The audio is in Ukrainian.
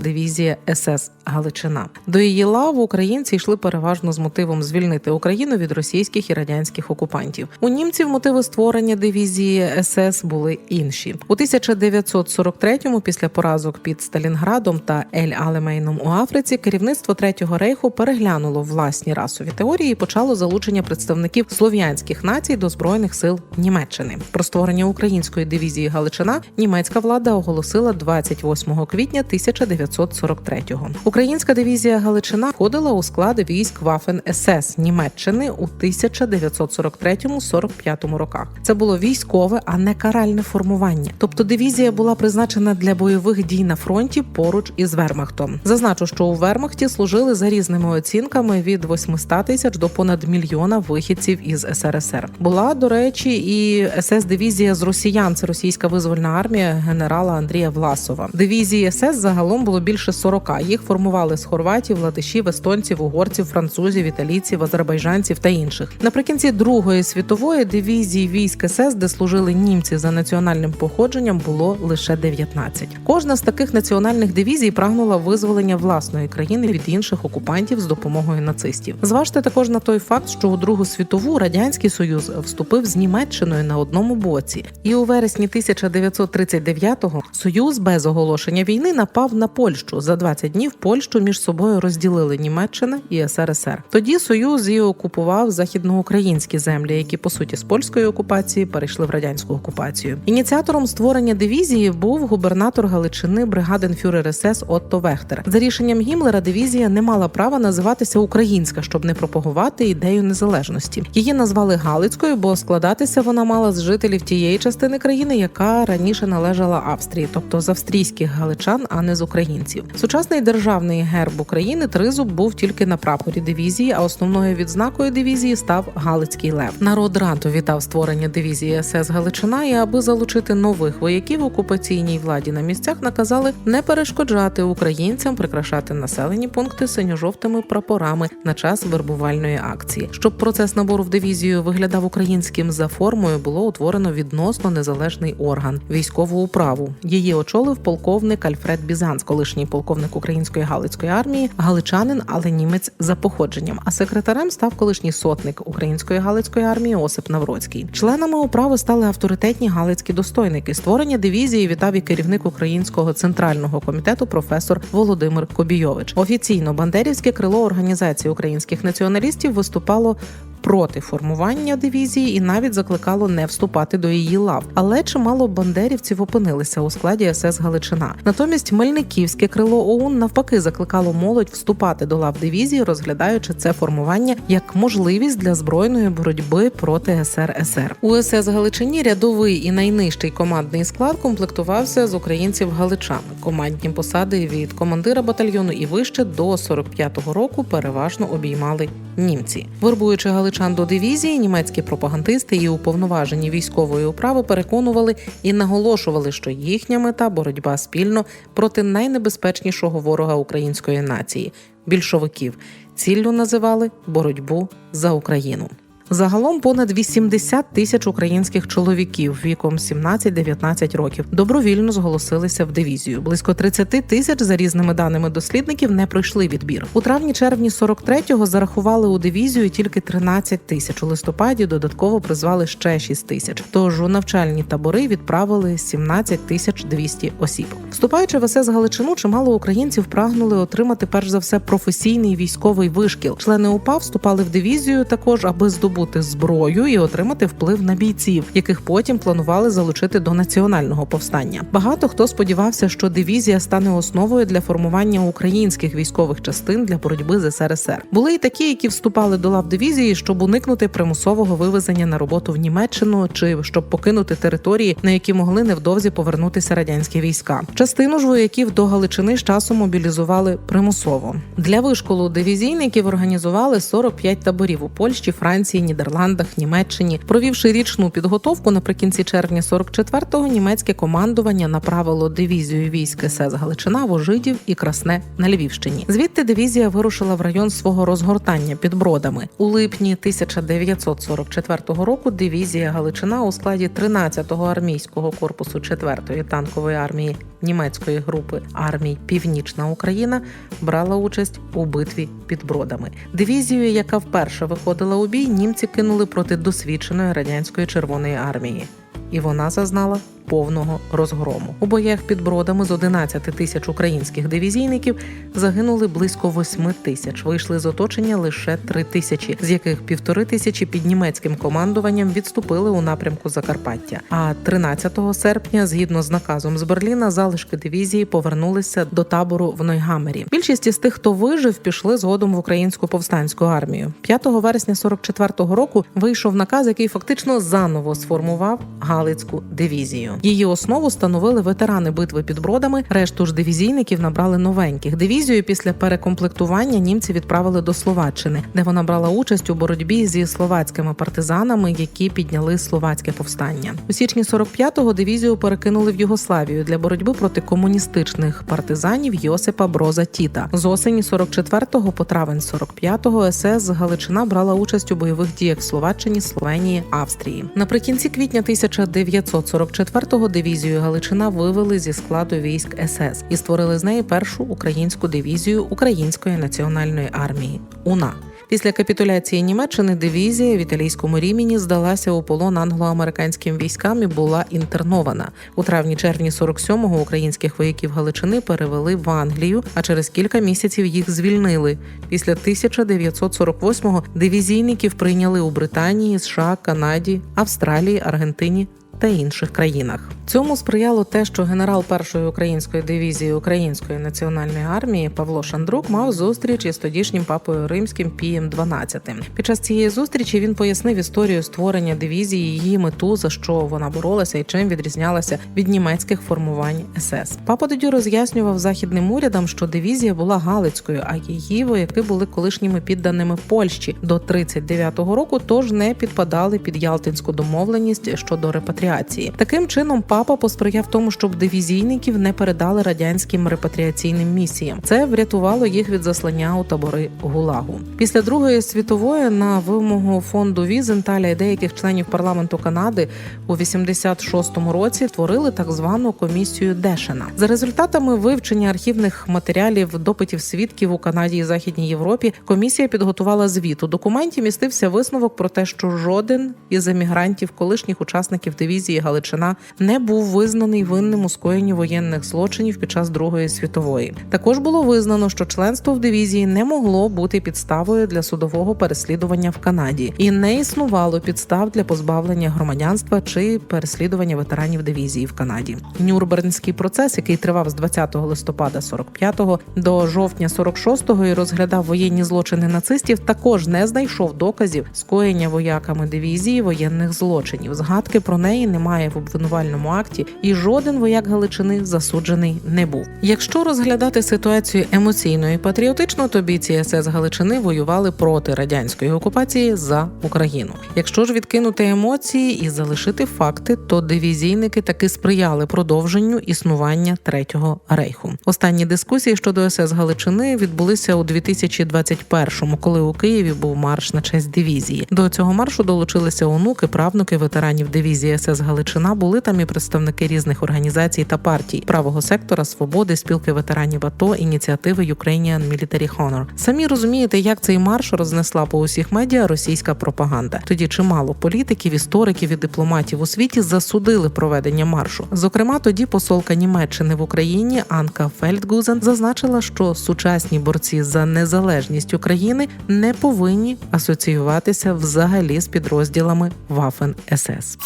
дивізія СС Галичина. До її лав українці йшли переважно з мотивом звільнити Україну від російських і радянських окупантів. У німців мотиви створення дивізії СС були інші. У 1943-му, після поразок під Сталінградом та Ель Алемейном у Африці, керівництво Третього рейху переглянуло власні расові теорії і почало залучення представників слов'янських націй до збройних сил Німеччини. Про створення української дивізії Галичина німецька влада оголосила 28 квітня 1943-го. Українська дивізія Галичина входила у склад військ Вафен СС Німеччини у 1943-45 роках. Це було військове, а не каральне формування. Тобто дивізія була призначена для бойових дій на фронті поруч із Вермахтом. Зазначу, що у Вермахті служили за різними оцінками від 800 тисяч до понад мільйона вихідців із СРСР. Була до речі, і СС дивізія з росіян. Це російська визвольна армія генерала Андрія Власова. Дивізії СС загалом було більше 40. Їх формували з хорватів, латишів, естонців, угорців, французів, італійців, азербайджанців та інших. Наприкінці Другої світової дивізії військ СС, де служили німці за національним походженням, було лише 19. Кожна з таких національних дивізій прагнула визволення власної країни від інших окупантів з допомогою нацистів. Зважте також на той факт, що у Другу світову радянський союз вступив з Німеччиною на одному боці, і у вересні 1939-го союз без оголошення війни напав на Польщу. За 20 днів Польщу між собою розділили Німеччина і СРСР. Тоді союз і окупував західноукраїнські землі, які по суті з польської окупації перейшли в радянську окупацію. Ініціатором створення дивізії був губернатор Галичини бригаденфюрер СС Отто Вехтер. За рішенням Гімлера дивізія не мала права називатися Українська, щоб не пропагувати ідею незалежності. Її назвали Галицькою, бо складатися вона мала з жителів тієї частини країни, яка раніше належала Австрії, тобто з австрійських галичан, а не з українців. Сучасний державний герб України тризуб був тільки на прапорі дивізії, а основною відзнакою дивізії став Галицький лев. Народ раду вітав створення дивізії СС Галичина, і аби залучити нових вояків окупаційній владі на місцях, наказали не перешкоджати українцям прикрашати населені пункти синьо-жовтими прапорами на час вербувальної акції. Щоб процес набору в дивізію виглядав українським за формою, було утворено відносно незалежний орган військову управу. Її очолив полковник Альфред Бізанц, колишній полковник української галицької армії, галичанин, але німець за походженням. А секретарем став колишній сотник української галицької армії Осип Навроцький. Членами управи стали авторитетні галицькі достойники. Створення дивізії вітав і керівник українського центрального комітету професор Володимир Кобійович. Офіційно бандерівське крило організації українських націоналістів виступало проти формування дивізії і навіть закликало не вступати до її лав. Але чимало бандерівців опинилися у складі СС Галичина. Натомість Мельниківське крило ОУН навпаки закликало молодь вступати до лав дивізії, розглядаючи це формування як можливість для збройної боротьби проти СРСР. У СС Галичині рядовий і найнижчий командний склад комплектувався з українців галичан. Командні посади від командира батальйону і вище до 45-го року переважно обіймали німці. Вербуючи галичан до дивізії, німецькі пропагандисти і уповноважені військової управи переконували і наголошували, що їхня мета боротьба спільно проти найнебезпечнішого ворога української нації більшовиків. Ціллю називали боротьбу за Україну. Загалом понад 80 тисяч українських чоловіків віком 17-19 років добровільно зголосилися в дивізію. Близько 30 тисяч за різними даними дослідників не пройшли відбір. У травні-червні 43-го зарахували у дивізію тільки 13 тисяч. У листопаді додатково призвали ще 6 тисяч. Тож у навчальні табори відправили 17 тисяч 200 осіб. Вступаючи в СС Галичину, чимало українців прагнули отримати перш за все професійний військовий вишкіл. Члени УПА вступали в дивізію також, аби здобути зброю і отримати вплив на бійців, яких потім планували залучити до національного повстання. Багато хто сподівався, що дивізія стане основою для формування українських військових частин для боротьби з СРСР. Були й такі, які вступали до лав дивізії, щоб уникнути примусового вивезення на роботу в Німеччину чи щоб покинути території, на які могли невдовзі повернутися радянські війська. Частину ж вояків до Галичини з часом мобілізували примусово. Для вишколу дивізійників організували 45 таборів у Польщі, Франції, Нідерландах, Німеччині. Провівши річну підготовку наприкінці червня 44-го, німецьке командування направило дивізію військ СС Галичина, Вожидів і Красне на Львівщині. Звідти дивізія вирушила в район свого розгортання під бродами. У липні 1944 року дивізія Галичина у складі 13-го армійського корпусу 4-ї танкової армії німецької групи армій Північна Україна брала участь у битві під бродами. Дивізію, яка вперше виходила у бій, німці кинули проти досвідченої радянської червоної армії, і вона зазнала повного розгрому. У боях під бродами з 11 тисяч українських дивізійників загинули близько 8 тисяч. Вийшли з оточення лише 3 тисячі, з яких півтори тисячі під німецьким командуванням відступили у напрямку Закарпаття. А 13 серпня, згідно з наказом з Берліна, залишки дивізії повернулися до табору в Нойгамері. Більшість із тих, хто вижив, пішли згодом в українську повстанську армію. 5 вересня 44-го року вийшов наказ, який фактично заново сформував Галицьку дивізію. Її основу становили ветерани битви під бродами. Решту ж дивізійників набрали новеньких. Дивізію після перекомплектування німці відправили до Словаччини, де вона брала участь у боротьбі зі словацькими партизанами, які підняли словацьке повстання. У січні 45-го дивізію перекинули в Югославію для боротьби проти комуністичних партизанів Йосипа Броза Тіта. З осені 44-го по травень 45-го СС Галичина брала участь у бойових діях в Словаччині, Словенії, Австрії. Наприкінці квітня 1944-го дивізію Галичина вивели зі складу військ СС і створили з неї першу українську дивізію Української національної армії УНА. Після капітуляції Німеччини дивізія в італійському рімені здалася у полон англо-американським військам і була інтернована. У травні-червні 47-го українських вояків Галичини перевели в Англію, а через кілька місяців їх звільнили. Після 1948-го дивізійників прийняли у Британії, США, Канаді, Австралії, Аргентині та інших країнах. Цьому сприяло те, що генерал першої української дивізії Української національної армії Павло Шандрук мав зустріч із тодішнім папою римським Пієм 12. Під час цієї зустрічі він пояснив історію створення дивізії, її мету, за що вона боролася і чим відрізнялася від німецьких формувань СС. Папа тоді роз'яснював західним урядам, що дивізія була галицькою, а її вояки були колишніми підданими Польщі до 39-го року, тож не підпадали під Ялтинську домовленість щодо репатріації. Таким чином, папа посприяв тому, щоб дивізійників не передали радянським репатріаційним місіям. Це врятувало їх від заслання у табори Гулагу. Після Другої світової на вимогу фонду Візенталя і деяких членів парламенту Канади у 86-му році творили так звану комісію Дешена. За результатами вивчення архівних матеріалів допитів свідків у Канаді і Західній Європі. Комісія підготувала звіт. У документі містився висновок про те, що жоден із емігрантів, колишніх учасників дивізії Галичина, не був визнаний винним у скоєнні воєнних злочинів під час Другої світової. Також було визнано, що членство в дивізії не могло бути підставою для судового переслідування в Канаді, і не існувало підстав для позбавлення громадянства чи переслідування ветеранів дивізії в Канаді. Нюрнбернський процес, який тривав з 20 листопада 45-го до жовтня 46-го і розглядав воєнні злочини нацистів, також не знайшов доказів скоєння вояками дивізії воєнних злочинів. Згадки про неї немає в обвинувальному акті, і жоден вояк Галичини засуджений не був. Якщо розглядати ситуацію емоційно і патріотично, то бійці СС Галичини воювали проти радянської окупації за Україну. Якщо ж відкинути емоції і залишити факти, то дивізійники таки сприяли продовженню існування третього рейху. Останні дискусії щодо СС Галичини відбулися у 2021-му, коли у Києві був марш на честь дивізії. До цього маршу долучилися онуки, правнуки ветеранів дивізії СС Галичина. Були там і представники різних організацій та партій правого сектора, свободи, спілки ветеранів АТО, ініціативи Ukrainian Military Honor. Самі розумієте, як цей марш рознесла по усіх медіа російська пропаганда. Тоді чимало політиків, істориків і дипломатів у світі засудили проведення маршу. Зокрема, тоді посолка Німеччини в Україні Анка Фельдгузен зазначила, що сучасні борці за незалежність України не повинні асоціюватися взагалі з підрозділами Waffen СС.